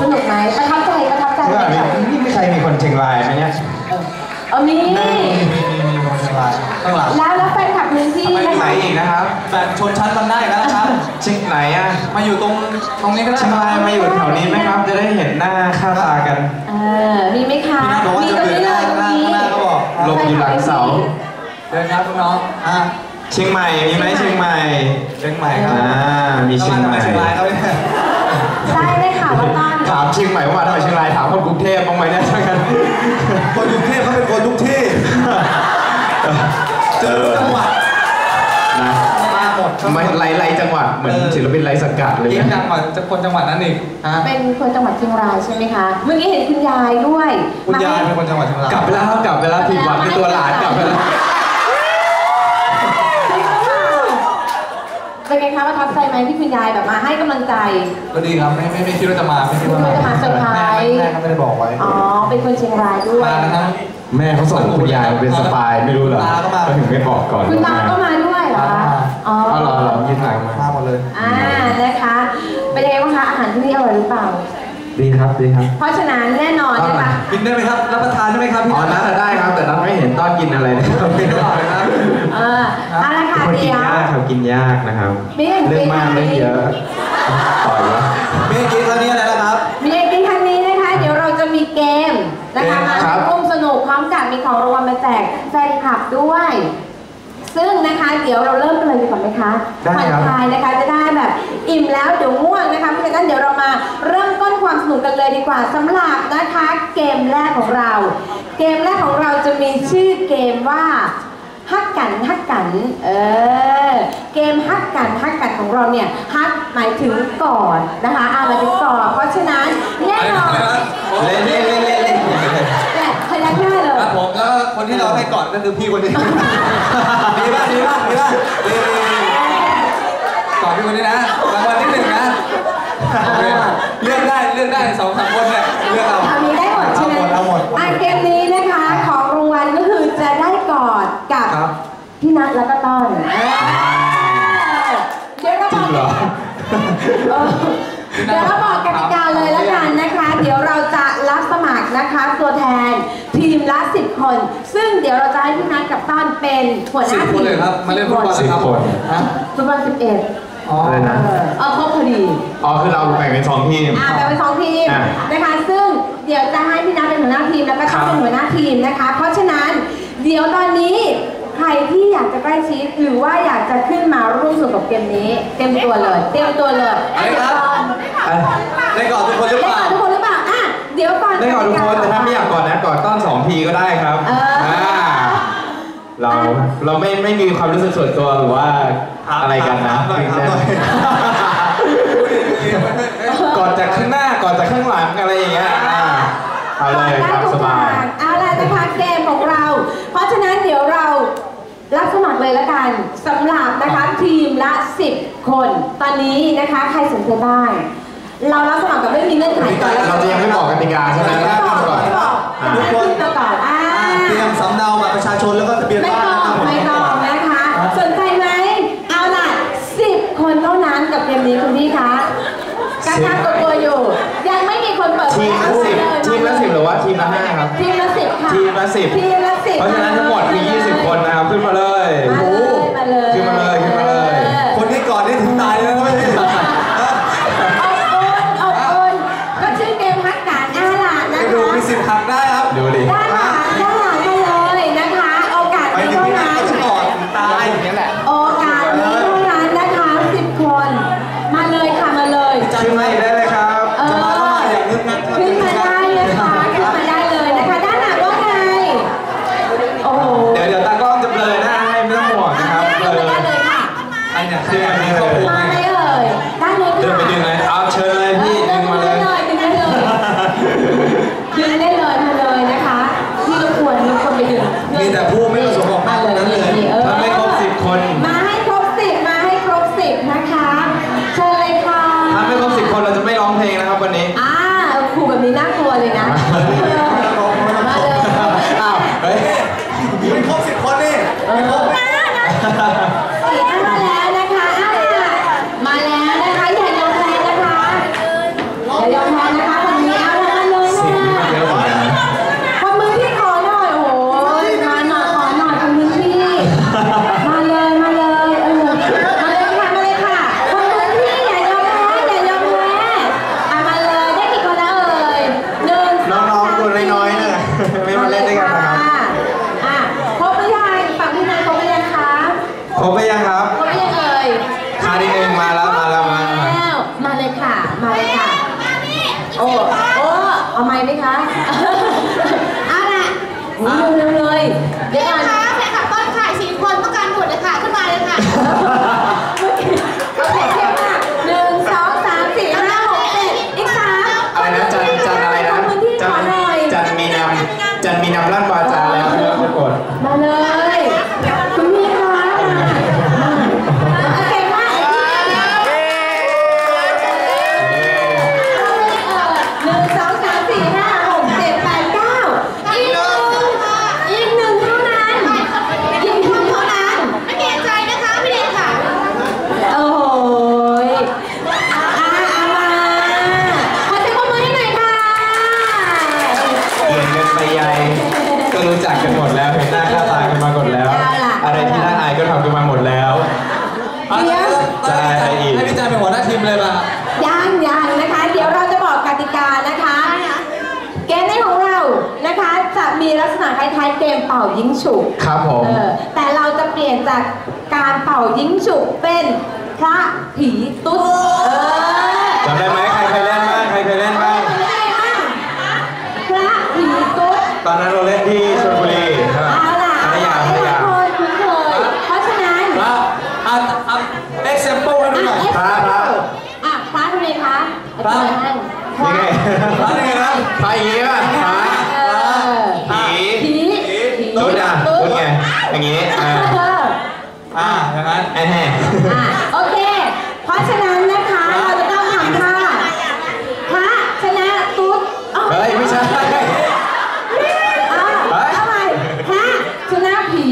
สนุกไหมประทับใจประทับใจเพื่ไหอมนคะนี่ไม่ใช่มีคนเชียงรายไหมเนี่ยเออมีมีมีมีคนเชียงรายข้างหลังแล้วแล้วแฟนคลับพื้นที่ไปนะไหนคะอีกนะครับแฟนชนชั้นมันได้แล้วนะครับเชียงไหนอะมาอยู่ตรงตรงนี้ก็ได้เชียงรายมาอยู่แถวนี้ไหมครับ จะได้เห็นหน้าค่าตากันเออมีไหมคะพี่นัทบอกว่ามีจะตรงเดินนี้หเลน้ายตรงข้างหน้านี้ข้างหน้าก็บอกหลบอยู่หลังเสาเดินครับน้องๆอะเชียงใหม่มีไหมเชียงใหม่เชียงใหม่ครับอ่ามีเชียงใหม่ทำไเชียงรายครับ เนี่ยใช่ได้ข่าวว่าต้อนถามเชียงใหม่ว่ามาทำไมเชียงรายถามคนกรุงเทพบ้างไหมเนี่ยช่วยกันคนกรุงเทพเขาเป็นคนทุกที่เจอจังหวัดนะมาหมดไม่ไล่ไล่จังหวัดเหมือนศิลปินไล่สังกัดเลยยิ่งนะดังกว่าจะคนจังหวัดนั้นอีกฮะเป็นคนจังหวัดเชียงรายใช่ไหมคะ เมื่อกี้เห็นคุณยายด้วย คุณยายเป็นคนจังหวัดเชียงรายกลับไปแล้วครับกลับไปแล้วผิดหวังในตัวหลานกลับไปแล้ว เป็นไงคะประทับใจไหมที่คุณยายแบบมาให้กำลังใจ ก็ดีครับไม่ไม่ไม่คิดว่าจะมาไม่คิดว่าไม่คิดว่าจะมาเซอร์ไพรส์ แม่เขาไม่ได้บอกไว้อ๋อ เป็นคนเชียงรายด้วย มากันทั้งแม่เขาส่งคุณยายมาเป็นสปายไม่รู้เหรอตาก็มาก็ถึงไม่บอกก่อนคุณตาก็มาด้วยเหรอคะอ๋ออ๋อเหรอเหรอยินหลังมามาหมดเลยอ่านะคะเป็นยังไงบ้างคะอาหารที่นี่อร่อยหรือเปล่า ดีครับดีครับ เพราะฉะนั้นแน่นอนนะคะกินได้ไหมครับรับประทานได้ไหมครับพี่อ๋อนัดอะได้ครับ แต่นัดไม่เห็นต้อนกินอะไรเลย เลยครับเออเอาละค่ะคนกินเดี๋ยวยากครับกินยากนะครับไม่เห็นเรื่องมากไม่เรื่องเห็นเยอะต่อยแล้วเมื่อกี้คราวนี้อะไรนะครับมีไอติมทางนี้นะคะ เดี๋ยวเราจะมีเกมนะคะเกมมาครับ ร่วมสนุกพร้อมกับมีของรางวัลมาแจกแฟนคลับด้วย ซึ่งนะคะเดี๋ยวเราเริ่มกันเลยดีกว่าไหมคะได้ผ่อนครับ คลายนะคะจะได้แบบอิ่มแล้วเดี๋ยวง่วงนะคะเพราะฉะนั้นเดี๋ยวเรามาเริ่มต้นความสนุกกันเลยดีกว่าสำหรับนะคะเกมแรกของเรา เกมแรกของเราจะมีชื่อเกมว่า ฮักกันฮักกันเออเกมฮักกันฮักกันของเราเนี่ยฮักหมายถึงก่อนนะคะอาหมายถึงก่อน เพราะฉะนั้นแน่นอนเล่นเล่นเล่นเล่นเล่นแต่พยักหน้าเลยครับผมแล้วคนที่เราให้ก่อนก็คือพี่คนนี้ดีมากดีมากดีมากดีก่อนพี่คนนี้นะรางวัลที่หนึ่งนะเคเลือกได้เลือกได้สองสามคนเนี่ยเลือกเอา ทำนี้ได้หมดใช่ไหม เอาหมดเอาหมด อะเกมนี้นะคะของรางวัลก็คือจะได้กอดกับ ครับ พี่นัทแล้วก็ต้อนเดี๋ยวเราบอก เหรอ เออเดี๋ยวเราบอกกติกาเลยแล้วกันนะคะ เดี๋ยวเราจะรับสมัครนะคะ ตัวแทนทีมละ10คน ซึ่งเดี๋ยวเราจะให้พี่นัทกับต้อนเป็นหัวหสิบน้าคทีนมเลยครับ มาเล่นฟุตบอลสิบครับคน ฮะฟุตบอล11อ๋อ อะไรนะเออเออครบพอดี อ๋อคือเราแบ่งเป็นสองทีม อ่าแบ่งเป็นสองทีมอะ นะคะ ซึ่งเดี๋ยวจะให้พี่นัทเป็นหัวหน้าทีมแล้วก็ต้อนเป็นหัวหน้าทีมนะคะ เพราะฉะนั้นเดี๋ยวตอนนี้ ใครที่อยากจะใกล้ชิดหรือว่าอยากจะขึ้นมาร่วมสนุกกับเกมนี้ เต็มตัวเลย เต็มตัวเลยอะไรครับก่อนเอ้ยได้ก่อนทุกคนหรือได้เปล่าก่อนทุกคนหรือเปล่าอะเดี๋ยวก่อนได้ก่อนทุกคนแต่ถ้าไม่อยากก่อนนะก่อนต้อนสองทีก็ได้ครับเอออ่าเราเราไม่ไม่มีความรู้สึกส่วนตัวหรือว่าอะไรกันนะถามหน่อยถามหน่อยก่อนจากข้างหน้าก่อนจากข้างหลังอะไรอย่างเงี้ยอ่าเอาเลยครับสบาย เอาล่ะนะคะเกมของเรา เพราะฉะนั้นเดี๋ยวเรารับสมัคร เลยละกันสำหรับนะคะทีมละ 10 คน ตอนนี้นะคะใครสนใจบ้าง เรารับสมัครแบบไม่มีเงื่อนไขก่อนแล้วเราจะยังไม่บอกกติกาใช่ไหมไม่บอกไม่บอกจะให้ขึ้นมาก่อนอ่าเตรียมสำเนาบัตรประชาชนแล้วก็ทะเบียนไม่บ้านบอนะครักบผมไม่บอกนะคะ สนใจไหมเอาล่ะ 10 คนเท่านั้นกับเกมนี้คุณพี่คะกระชับตัวอยู่ ยังไม่มีคนเปิดทีมละสิบเลยทีมละสิบหรือว่าทีมละห้าครับ ทีมละสิบค่ะ ทีมละสิบทีมละสิบเพราะฉะนั้นทั้งหมดมี 20 คนนะครับขึ้นมาเลยมาเลยมาเลยขึ้นมาเลยขึ้นมาเลย คนที่ก่อนนี่ถึงตายเลยนะไม่ใช่อบอุ่นอบอุ่นก็ชื่อเกมฮักการอาหลานนะไปดูคะมีสิทธิ์หักได้ครับดูดิด้านหลังด้านหลังมาเลยนะคะ โอกาสไปนี้ถึงเท่าที่นั่นนั้นก็จะก่อนถึงตายอย่างนี้ยแหละ แบบนี้น่ากลัวเลยนะ บไปยังครับครบหรืยังเอ่ยมาดิเองมาแล้วมาแล้วมาแล้วมาเลยค่ะ มาเลยค่ะ โอ้โอ้เอาไม้ไหมคะ เอาล่ะเร็วเลย สองสามสี่ห้าหกเจ็ดแปดเก้าอีกหนึ่งอีกหนึ่งเท่านั้นอีกหนึ่งเท่านั้น ไม่เกรงใจนะคะพี่เดชค่ะ โอ้ยอาอามาขอเสียงปรบมือให้หน่อยค่ะ เรียนกันไปใหญ่ก็รู้จักกันหมดแล้วเห็นหน้าค่าตากันมาหมดแล้ว อะไรที่น่าอายก็ทำกันมาหมดแล้ว อะ เดี๋ยว จะอะไรอีก ให้พี่จันเป็นหัวหน้าทีมเลยป่ะ ยังยังนะคะ เดี๋ยวเราจะบอกกติกานะคะ เกมในของเรานะคะ จะมีลักษณะคล้ายๆ เกมเป่ายิงฉุบครับผมเออแต่เราจะเปลี่ยนจากการเป่ายิงฉุบเป็นพระผีตุ๊ดเออจำได้ไหมใครเคยเล่นบ้างใครเคยเล่นบ้างพระผีตุ๊ดตอนนั้นเราเล่นที่ชลบุรีใช่ไหมเอาล่ะพัทยาพัทยาทุกคนคุ้นเคยเพราะฉะนั้นอะอะอะ example ให้ดูหน่อยอะพระพระอะพระทำไมคะพระอธิบายให้พระนี่ไงพระนี่ไงนะพระอย่างงี้ป่ะพระ อย่างงี้ อ่าเอออ่าอย่างนั้นแอะแห่อะโอเค เพราะฉะนั้นนะคะเราจะต้องทำท่าพระชนะตุ๊ดอ้าว เฮ้ยไม่ใช่ อ้าว เฮ้ย ทำไมพระชนะผี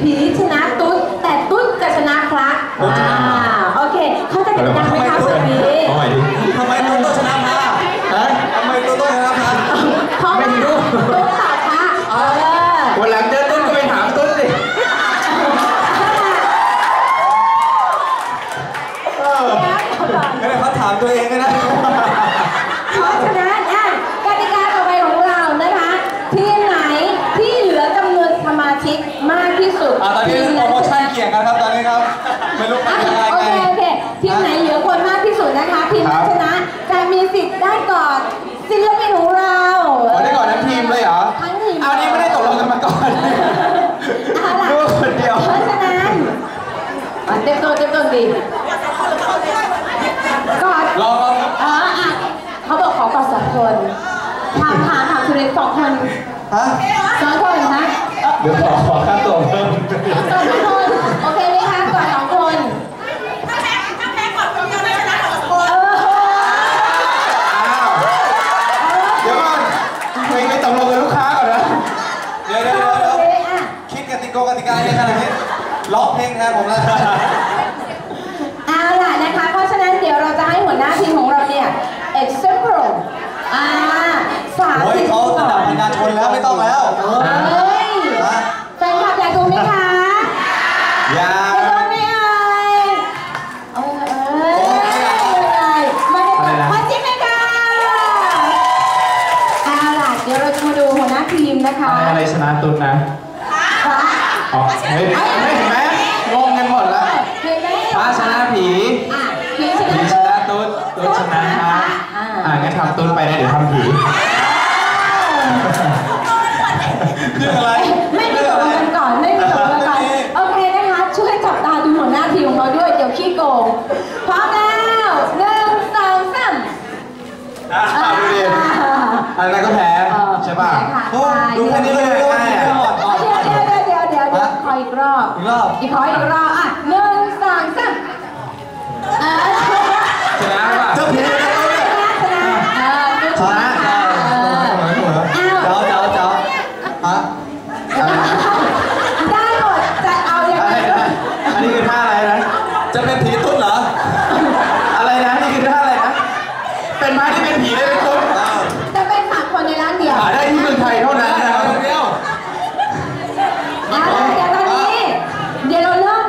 ผีชนะตุ๊ด แต่ตุ๊ดจะชนะพระอ่าโอเค เขาใจะกติกาไหมคะสุดนี้ เอาใหม่ดิ ทำไมตัวต้นชนะพระ ฮะ ทำไมตัวต้นชนะพระ เพราะว่าตุ๊ดต่อพระเออ วันหลังเจอตุ๊ดก็ไปถามตุ๊ดสิเออ ไม่ได้เขาถามตัวเองเลยนะ เพราะฉะนั้นอะกติกาต่อไปของเรานะคะ ทีมไหนที่เหลือจำนวนสมาชิกมากที่สุด อะตอนนี้ ที โปรโมชั่นเกี่ยงกันครับตอนนี้ครับ ไม่รู้เป็น อะ ยังไง โอ ไง เคโอเคทีมไหนเหลือคนมากที่สุดนะคะ ทีมนั้นชนะจะมีสิทธิ์ได้ก่อนศิลปินของเรา วันได้ก่อนทั้งทีมเลยเหรอ ทั้งทีม เอานี่ไม่ได้ตกลงกันมาก่อน เอาล่ะ นึกว่าคนเดียว เพราะฉะนั้นอะเต็ มตัวเต็มตัวดีกอดลองลออะเขาบอกขอกอดสองคนถามถามถามสุเรศสองคนฮะสองคนนะเดี๋ยวขอขอค่าตัวเพิ่มสองคนโอเคไหมคะกอดสองคนแพ้ถ้าแพ้ก่อนจะไม่ชนะสองคเอนออ้เดี๋ยวก่อนไปไปตกลงกับลูกค้าก่อนนะเดี๋ยวเดี๋ยวเดี๋ยวคิดกติกากติกาเองขนาดนี้ร้องเพลงแทนผมแล้ว อ่าสาโอ้ยธิตเขาระดับประชาชนแล้วไม่ต้องแล้วเฮ้ยแฟนคลับอยากดูไหมคะอย่าจะดูไหมเอ่ยเออเอ้ยมาเด็กๆขอจิ้มเลยค่ะเอาล่ะเดี๋ยวเราจะมาดูหัวหน้าทีมนะคะอะไรอะไรชนะตุ๊ดนะพระอ๋อเฮ้ย งั้นทำตุ๊ดไปนะเดี๋ยวทำผีคืออะไร ไม่มีตกลงกันก่อน ไม่มีตกลงกันก่อน โอเคนะคะ ช่วยจับตาดูหัวหน้าทีมของเราด้วย เดี๋ยวขี้โกง พร้อมแล้วหนึ่งสองสามอ่าดูดิอันนั้นก็แพ้ใช่ป่ะโอ้ดูแค่นี้ก็รู้ว่าทีมไม่หมดเดี๋ยวเดี๋ยวเดี๋ยวเดี๋ยวเดี๋ยวเดี๋ยวขออีกรอบ อีกรอบ อีกขออีกรอบ อะ ได้หมดจะเอาอย่างไร อันนี้คือท่า